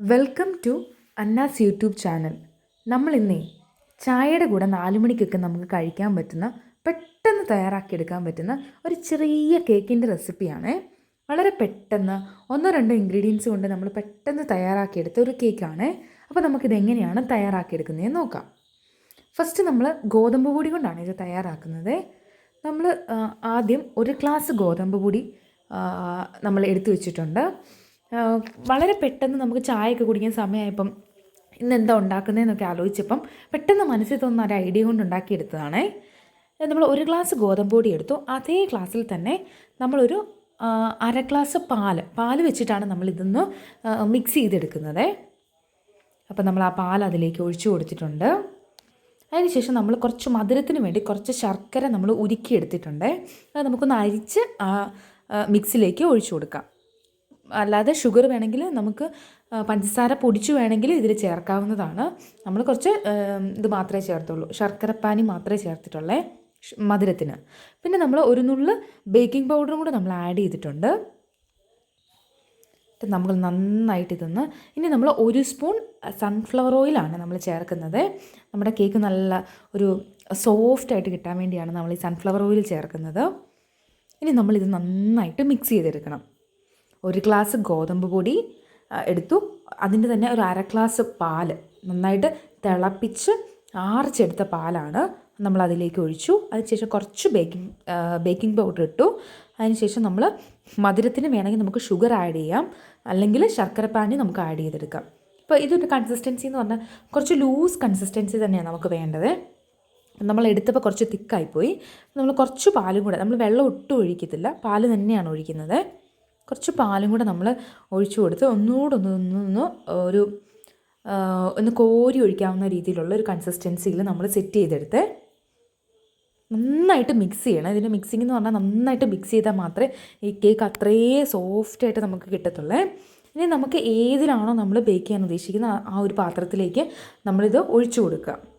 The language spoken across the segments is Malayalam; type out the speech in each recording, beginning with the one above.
Welcome to Anna's YouTube channel. നമ്മൾ ഇന്നേ ചായയുടെ കൂടെ നാല് മണിക്കൊക്കെ നമുക്ക് കഴിക്കാൻ പറ്റുന്ന പെട്ടെന്ന് തയ്യാറാക്കിയെടുക്കാൻ പറ്റുന്ന ഒരു ചെറിയ കേക്കിന്റെ റെസിപ്പിയാണ്. വളരെ പെട്ടെന്ന് ഒന്നോ രണ്ടോ ഇൻഗ്രീഡിയൻസ് കൊണ്ട് നമ്മൾ പെട്ടെന്ന് തയ്യാറാക്കിയെടുത്ത ഒരു കേക്കാണ്. അപ്പോൾ നമുക്കിത് എങ്ങനെയാണ് തയ്യാറാക്കിയെടുക്കുന്നതെന്ന് നോക്കാം. ഫസ്റ്റ് നമ്മൾ ഗോതമ്പ് പൊടി കൊണ്ടാണ് ഇത് തയ്യാറാക്കുന്നത്. നമ്മൾ ആദ്യം ഒരു ഗ്ലാസ് ഗോതമ്പ് പൊടി നമ്മൾ എടുത്തു വെച്ചിട്ടുണ്ട്. വളരെ പെട്ടെന്ന് നമുക്ക് ചായയൊക്കെ കുടിക്കാൻ സമയമായപ്പം ഇന്ന് എന്താ ഉണ്ടാക്കുന്നതെന്നൊക്കെ ആലോചിച്ചപ്പം പെട്ടെന്ന് മനസ്സിൽ തോന്നുന്ന ഒരു ഐഡിയ കൊണ്ട് ഉണ്ടാക്കിയെടുത്തതാണേ. നമ്മൾ ഒരു ഗ്ലാസ് ഗോതമ്പ് പൊടി എടുത്തു. അതേ ഗ്ലാസ്സിൽ തന്നെ നമ്മളൊരു അര ഗ്ലാസ് പാൽ പാൽ വെച്ചിട്ടാണ് നമ്മൾ ഇതൊന്ന് മിക്സ് ചെയ്തെടുക്കുന്നത്. അപ്പോൾ നമ്മൾ ആ പാൽ അതിലേക്ക് ഒഴിച്ചു കൊടുത്തിട്ടുണ്ട്. അതിനുശേഷം നമ്മൾ കുറച്ച് മധുരത്തിന് വേണ്ടി കുറച്ച് ശർക്കര നമ്മൾ ഉരുക്കിയെടുത്തിട്ടുണ്ട്. അത് നമുക്കൊന്ന് അരിച്ച് മിക്സിലേക്ക് ഒഴിച്ചു കൊടുക്കാം. അല്ലാതെ ഷുഗർ വേണമെങ്കിൽ നമുക്ക് പഞ്ചസാര പൊടിച്ചു വേണമെങ്കിൽ ഇതിൽ ചേർക്കാവുന്നതാണ്. നമ്മൾ കുറച്ച് ഇത് മാത്രമേ ചേർത്തുള്ളൂ. ശർക്കരപ്പാനി മാത്രമേ ചേർത്തിട്ടുള്ളേ മധുരത്തിന്. പിന്നെ നമ്മൾ ഒരു നുള്ള് ബേക്കിംഗ് പൗഡറും കൂടെ നമ്മൾ ആഡ് ചെയ്തിട്ടുണ്ട്. നമ്മൾ നന്നായിട്ട് ഇതൊന്ന് ഇനി നമ്മൾ ഒരു സ്പൂൺ സൺഫ്ലവർ ഓയിലാണ് നമ്മൾ ചേർക്കുന്നത്. നമ്മുടെ കേക്ക് നല്ല ഒരു സോഫ്റ്റ് ആയിട്ട് കിട്ടാൻ വേണ്ടിയാണ് നമ്മൾ ഈ സൺഫ്ലവർ ഓയിൽ ചേർക്കുന്നത്. ഇനി നമ്മളിത് നന്നായിട്ട് മിക്സ് ചെയ്തെടുക്കണം. ഒരു ഗ്ലാസ് ഗോതമ്പ് പൊടി എടുത്തു. അതിന്റെ തന്നെ ഒരു അര ഗ്ലാസ് പാൽ നന്നായിട്ട് തിളപ്പിച്ച് ആർച്ചെടുത്ത പാലാണ് നമ്മൾ അതിലേക്ക് ഒഴിച്ചു. അതിനുശേഷം കുറച്ച് ബേക്കിംഗ് ബേക്കിംഗ് പൗഡർ ഇട്ടു. അതിനുശേഷം നമ്മൾ മധുരത്തിന് വേണമെങ്കിൽ നമുക്ക് ഷുഗർ ആഡ് ചെയ്യാം. അല്ലെങ്കിൽ ശർക്കര പാനി നമുക്ക് ആഡ് ചെയ്തെടുക്കാം. ഇപ്പോൾ ഇതൊരു കൺസിസ്റ്റൻസി എന്ന് പറഞ്ഞാൽ കുറച്ച് ലൂസ് കൺസിസ്റ്റൻസി തന്നെയാണ് നമുക്ക് വേണ്ടത്. നമ്മൾ എടുത്തപ്പോൾ കുറച്ച് തിക്കായിപ്പോയി നമ്മൾ കുറച്ച് പാലും കൂടെ നമ്മൾ വെള്ളം ഒട്ടും ഒഴിക്കത്തില്ല. പാൽ തന്നെയാണ് ഒഴിക്കുന്നത്. കുറച്ച് പാലും കൂടെ നമ്മൾ ഒഴിച്ചു കൊടുത്ത് ഒന്നുകൂടെ ഒന്ന് ഒന്ന് ഒരു ഒന്ന് കോരി ഒഴിക്കാവുന്ന രീതിയിലുള്ള ഒരു കൺസിസ്റ്റൻസിയിൽ നമ്മൾ സെറ്റ് ചെയ്തെടുത്ത് നന്നായിട്ട് മിക്സ് ചെയ്യണം. ഇതിന്റെ മിക്സിംഗ് എന്ന് പറഞ്ഞാൽ നന്നായിട്ട് മിക്സ് ചെയ്താൽ മാത്രമേ ഈ കേക്ക് അത്രയും സോഫ്റ്റായിട്ട് നമുക്ക് കിട്ടത്തുള്ളേ. ഇനി നമുക്ക് ഏതിലാണോ നമ്മൾ ബേക്ക് ചെയ്യാൻ ഉദ്ദേശിക്കുന്ന ആ- ആ ഒരു പാത്രത്തിലേക്ക് നമ്മളിത് ഒഴിച്ചു കൊടുക്കുക.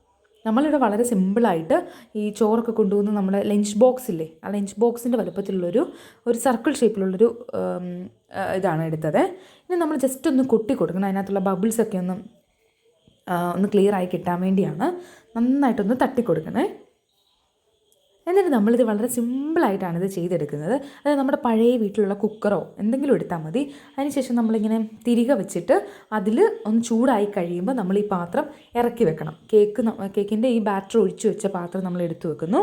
നമ്മളിവിടെ വളരെ സിമ്പിളായിട്ട് ഈ ചോറൊക്കെ കൊണ്ടുവന്ന് നമ്മുടെ ലഞ്ച് ബോക്സ് ഇല്ലേ ആ ലഞ്ച് ബോക്സിന്റെ വലുപ്പത്തിലുള്ളൊരു ഒരു സർക്കിൾ ഷേപ്പിലുള്ളൊരു ഇതാണ് എടുത്തത്. ഇനി നമ്മൾ ജസ്റ്റ് ഒന്ന് കൊട്ടി കൊടുക്കണം. അതിനകത്തുള്ള ബബിൾസൊക്കെ ഒന്ന് ഒന്ന് ക്ലിയർ ആയി കിട്ടാൻ വേണ്ടിയാണ് നന്നായിട്ടൊന്ന് തട്ടി എന്നിട്ട് നമ്മളിത് വളരെ സിമ്പിളായിട്ടാണ് ഇത് ചെയ്തെടുക്കുന്നത്. അതായത് നമ്മുടെ പഴയ വീട്ടിലുള്ള കുക്കറോ എന്തെങ്കിലും എടുത്താൽ മതി. അതിനുശേഷം നമ്മളിങ്ങനെ തിരികെ വെച്ചിട്ട് അതിൽ ഒന്ന് ചൂടായി കഴിയുമ്പോൾ നമ്മൾ ഈ പാത്രം ഇറക്കി വെക്കണം. കേക്ക് കേക്കിന്റെ ഈ ബാറ്റർ ഒഴിച്ചു വെച്ച പാത്രം നമ്മൾ എടുത്തു വെക്കുന്നു.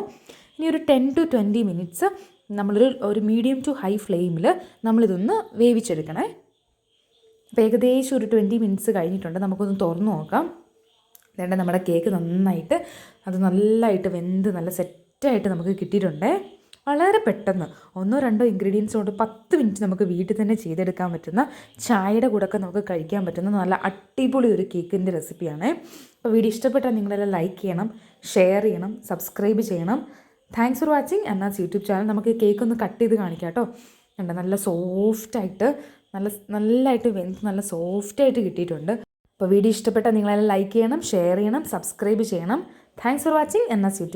ഇനി ഒരു ടെൻ ടു ട്വന്റി മിനിറ്റ്സ് നമ്മളൊരു ഒരു മീഡിയം ടു ഹൈ ഫ്ലെയിമിൽ നമ്മളിതൊന്ന് വേവിച്ചെടുക്കണേ. അപ്പോൾ ഏകദേശം ഒരു ട്വന്റി മിനിറ്റ്സ് കഴിഞ്ഞിട്ടുണ്ട്. നമുക്കൊന്ന് തുറന്നു നോക്കാം. വേണ്ട നമ്മുടെ കേക്ക് നന്നായിട്ട് അത് നല്ലതായിട്ട് വെന്ത് നല്ല സെറ്റായിട്ട് നമുക്ക് കിട്ടിയിട്ടുണ്ട്. വളരെ പെട്ടെന്ന് ഒന്നോ രണ്ടോ ഇൻഗ്രീഡിയൻസ് കൊണ്ട് പത്ത് മിനിറ്റ് നമുക്ക് വീട്ടിൽ തന്നെ ചെയ്തെടുക്കാൻ പറ്റുന്ന ചായയുടെ കൂടെയൊക്കെ നമുക്ക് കഴിക്കാൻ പറ്റുന്ന നല്ല അടിപൊളി ഒരു കേക്കിന്റെ റെസിപ്പിയാണ് അപ്പോൾ വീഡിയോ ഇഷ്ടപ്പെട്ടാൽ നിങ്ങളെല്ലാം ലൈക്ക് ചെയ്യണം ഷെയർ ചെയ്യണം സബ്സ്ക്രൈബ് ചെയ്യണം. Thanks for watching Anna's YouTube channel നമുക്ക് കേക്ക് ഒന്ന് കട്ട് ചെയ്ത് കാണിക്കാം കേട്ടോ. കണ്ടോ? നല്ല സോഫ്റ്റായിട്ട് നല്ല നല്ലതായിട്ട് വെന്ത് നല്ല സോഫ്റ്റായിട്ട് കിട്ടിയിട്ടുണ്ട്. അപ്പോൾ വീഡിയോ ഇഷ്ടപ്പെട്ടാൽ നിങ്ങളെല്ലാം ലൈക്ക് ചെയ്യണം ഷെയർ ചെയ്യണം സബ്സ്ക്രൈബ് ചെയ്യണം. Thanks for watching Anna's YouTube